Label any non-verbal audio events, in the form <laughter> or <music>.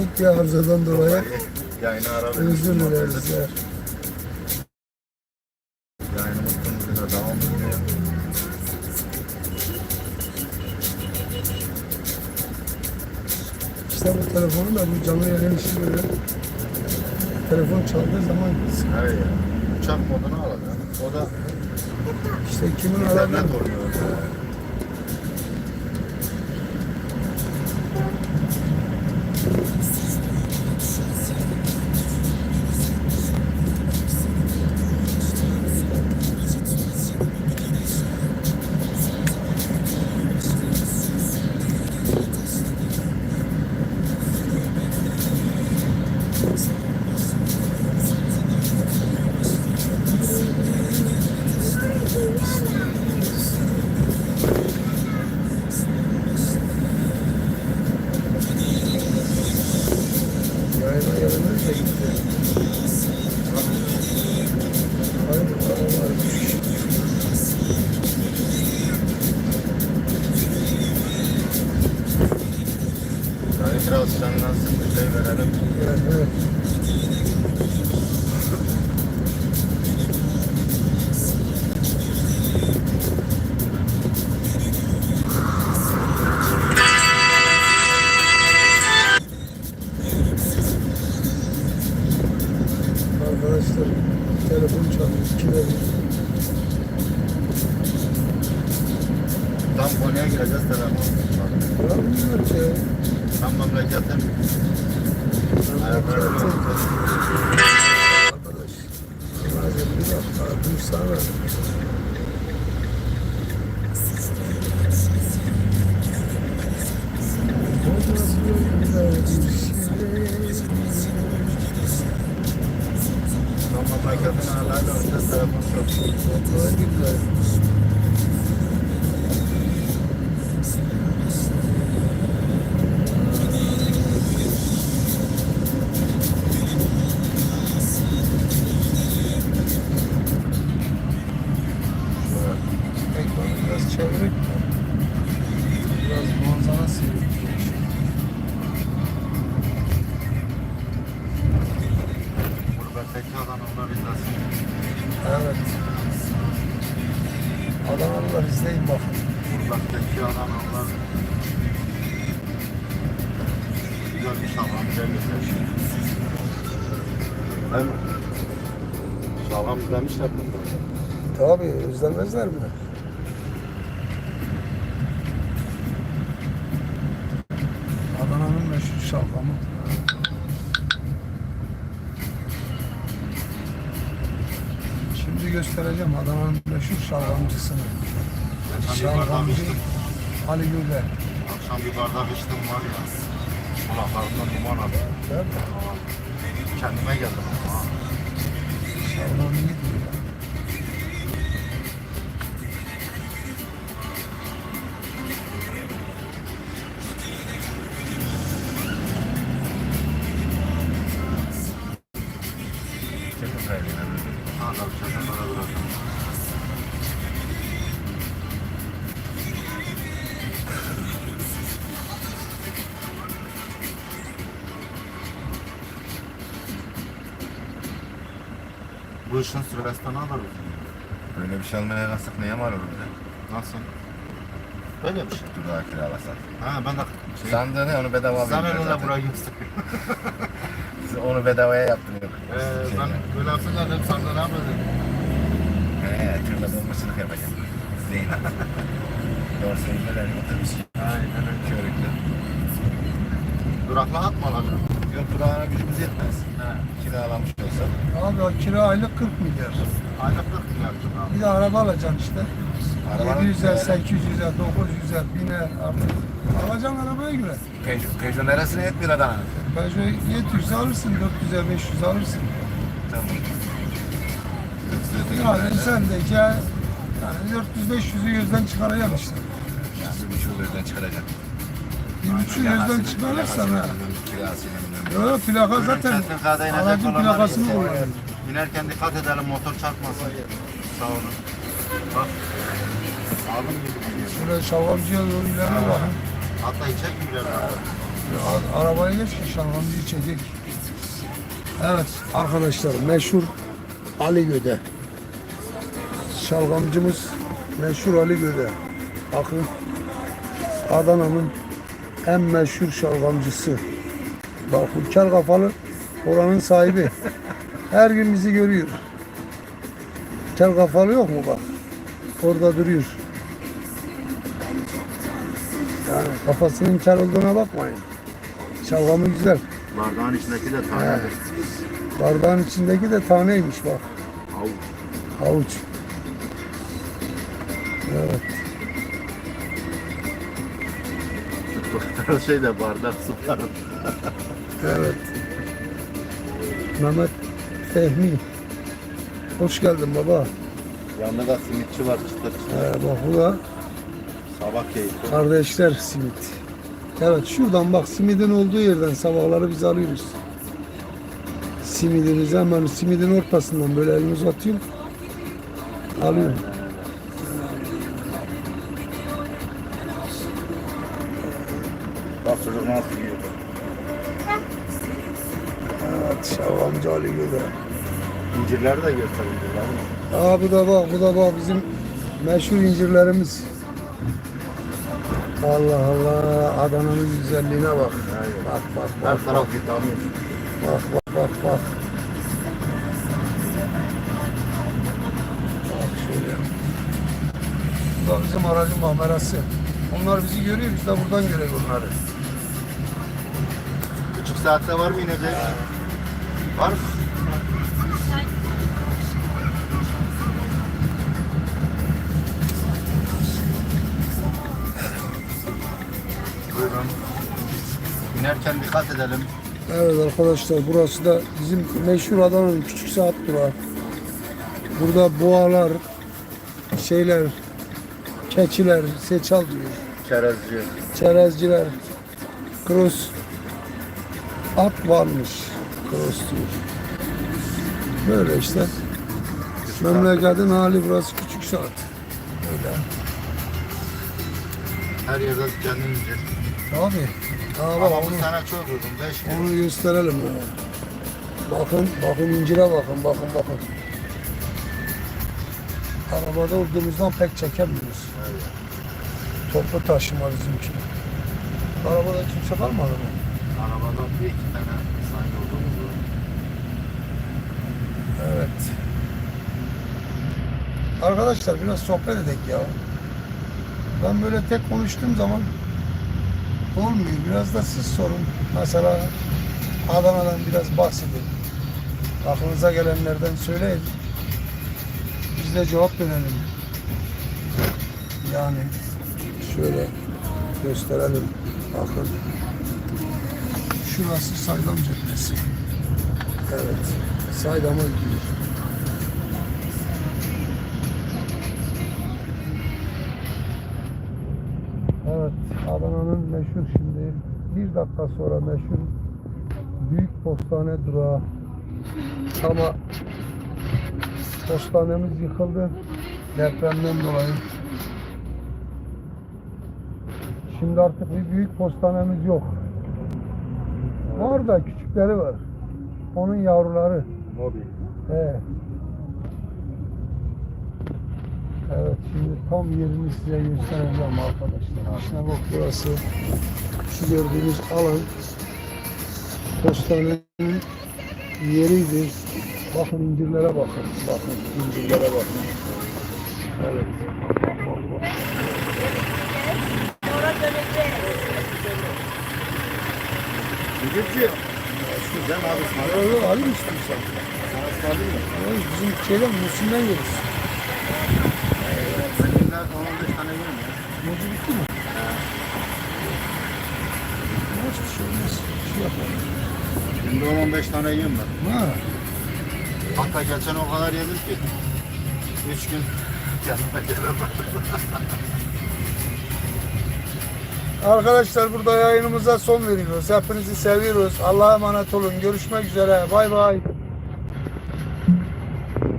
teknik bir arızadan dolayı özür dileriz ya. Yayınımız tüm hızıyla devam ediyor. İşte bu telefonu da bu canlı yayın işi böyle. Telefon çaldığı zaman Hayır ya. Uçak moduna alacağım. O da işte kimin aradığını Yani senden sıkı şey verelim. Evet. Arkadaşlar telefon çalıyor. Kime bir Tam konuya gireceğiz telefon. Ya bilmiyorum ki. Tam memleketin ayakları Arkadaş. Arkadaş. Hem sağlam izlemişler mi? Tabii özlemezler mi? Adana'nın meşhur şalgamı. Şimdi göstereceğim Adana'nın meşhur şalgamcısını. Geçen bir bardak Şalgamcı içtim. Ali Güler. Akşam bir bardak içtim var ya. Kulaklarımdan duman aldı. Değil mi? 샤니마이가 샤니마이 Bu işin süresi ne uzun? Böyle bir şey almaya kalksak neye mal olur bize? Nasıl? Böyle bir şey. Durağı kiralasak. Ha ben de şey, Sen de ne onu bedava sen veriyor öyle zaten. burayı gösteriyor. <laughs> Biz onu bedavaya yaptırıyor. Ee, ben böyle yapsınlar dedim sen de ne yapıyorsun? He, tırla bombasılık yapacağım. İzleyin. <laughs> Doğru söylüyorlar. Otobüs Aynen öyle. körüklü. Durakla atma lan. Yok durağına gücümüz yetmez. He. Kiralamış olsa. Abi o kira aylık 40 milyar. Aylık 40 milyar abi. Bir de araba alacaksın işte. Arabanın 700'er, değeri- 800'er, 900'er, 1000'er artık. Alacaksın arabaya göre. Peugeot, Peugeot neresine yetmiyor Adana? Peugeot 700 alırsın, 400'er, 500 alırsın. Tamam. Yani sen de ki yani 400-500'ü gözden çıkaracaksın işte. Bir buçuğu gözden çıkaracak. Buçuk gözden çıkarırsan ha. Yok plaka zaten aracın plakasını kullanıyor. İnerken dikkat edelim motor çarpmasın. Sağ olun. Bak. Aldım gibi. Şöyle şalgamcıya doğru ilerle bakın. Hatta içecek mi? A- Arabaya geç ki şalgamcıyı çekek. Evet arkadaşlar meşhur Ali Göde. Şalgamcımız meşhur Ali Göde. Bakın Adana'nın en meşhur şalgamcısı. Bak kel kafalı oranın sahibi. Her gün bizi görüyor. Kel kafalı yok mu bak? Orada duruyor. Yani kafasının kel olduğuna bakmayın. Şalgamı güzel. Bardağın içindeki de tanedir. Bardağın içindeki de taneymiş bak. Avuç. Havuç. Evet. Her şey de bardak su. Evet. Mehmet Fehmi. Hoş geldin baba. Yanında da simitçi var çıtır çıtır. Ee, bak bu da Sabah keyfi. kardeşler simit. Evet şuradan bak simidin olduğu yerden sabahları biz alıyoruz. Simidimizi hemen simidin ortasından böyle elini uzatıyorum. Alıyorum. Bak çocuk nasıl yiyor. Evet şavamcı Ali Göde. İncirleri de gösterildi. Aa bu da bak, bu da bak bizim meşhur incirlerimiz. Allah Allah, Adana'nın güzelliğine bak. Bak bak bak, Her taraf vitamin. bak bak bak bak. Bak şöyle. Bu da bizim aracın kamerası. Onlar bizi görüyor, biz de buradan görüyoruz onları. Saatte var mı inecek? Var mı? Buyurun. İnerken dikkat edelim. Evet arkadaşlar burası da bizim meşhur Adana'nın küçük saat durağı. Burada boğalar, şeyler, keçiler, seçal diyor. Çerezci. çerezciler, cross at varmış. Diyor. Böyle işte. Memleketin hali burası küçük saat. Öyle. Her yerde kendimizce. Abi. Ha bak Ama bu onu, sene çok uygun. 5 kilo. onu gösterelim. ya. Bakın, bakın incire bakın, bakın, bakın. Arabada olduğumuzdan pek çekemiyoruz. Toplu taşıma bizimki. Arabada kimse kalmadı mı? Arabada bir iki tane insan yolumuz var. Evet. Arkadaşlar biraz sohbet edek ya. Ben böyle tek konuştuğum zaman olmuyor. Biraz da siz sorun. Mesela Adana'dan biraz bahsedin. Aklınıza gelenlerden söyleyin. Biz de cevap verelim. Yani şöyle gösterelim. Bakın. Şurası Saydam Caddesi. Evet. Saydam'a gidiyor. Evet, Adana'nın meşhur şimdi bir dakika sonra meşhur Büyük Postane durağı. Ama postanemiz yıkıldı depremden dolayı. Şimdi artık bir büyük postanemiz yok. Var da küçükleri var. Onun yavruları. Mobil. He. Evet şimdi tam yerini size göstereceğim arkadaşlar. İşte bak burası şu gördüğünüz alan postanenin yeriydi. Bakın incirlere bakın. Bakın incirlere bakın. Evet. Bak, bak, bak. Müdürcü. Güzel abi sana. Yok alayım istiyorsan. Sana ısmarlayayım mı? Yok, Bizim şeyden Müslüm'den geliriz. Ben günler 10-15 tane yiyorum ya. Mucu bitti mi? Hiçbir şey olmaz. Bir şey yapalım. Günde 10-15 tane yiyorum ben. Ha. Hatta geçen o kadar yedim ki. 3 gün kendime gelemedim. Arkadaşlar burada yayınımıza son veriyoruz. Hepinizi seviyoruz. Allah'a emanet olun. Görüşmek üzere. Bay bay.